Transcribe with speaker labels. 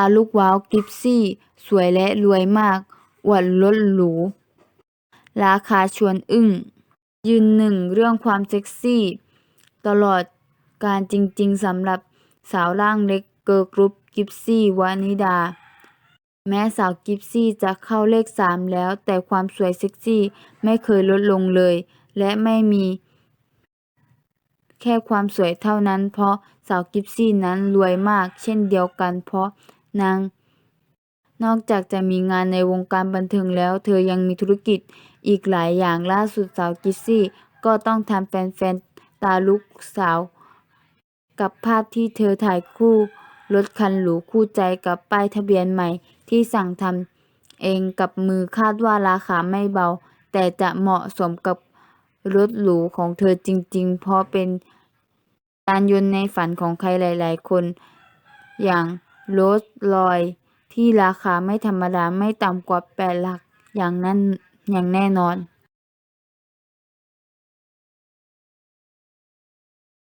Speaker 1: าลูกว้าวกิฟซี่ สวยและรวยมากอวดรถหรู ราคาชวนอึ้ง ยืนหนึ่งเรื่องความเซ็กซี่ ตลอดการจริงๆสำหรับสาวร่างเล็กเกิร์กรุ๊ปกิฟซี่วานิดา แม้สาวกิฟซี่จะเข้าเลขสามแล้ว แต่ความสวยเซ็กซี่ไม่เคยลดลงเลย และไม่มี แค่ความสวยเท่านั้น เพราะสาวกิฟซี่นั้นรวยมาก เช่นเดียวกันเพราะ นาง นอกจากจะมีงานในวงการบันเทิงแล้ว เธอยังมีธุรกิจอีกหลายอย่างล่าสุดสาวกิฟซี่ ก็ต้องทำแฟนๆตาลุกสาว กับภาพที่เธอถ่ายคู่รถคันหรูคู่ใจกับป้ายทะเบียนใหม่ที่สั่งทำเองกับมือคาดว่าราคาไม่เบา แต่จะเหมาะสมกับรถหรูของเธอจริง ๆ เพราะเป็นยานยนต์ในฝันของใครหลาย ๆ คนอย่าง โรลส์รอยซ์ที่ราคาไม่ธรรมดาไม่ต่ำกว่าแปดหลักอย่างนั้นอย่างแน่นอน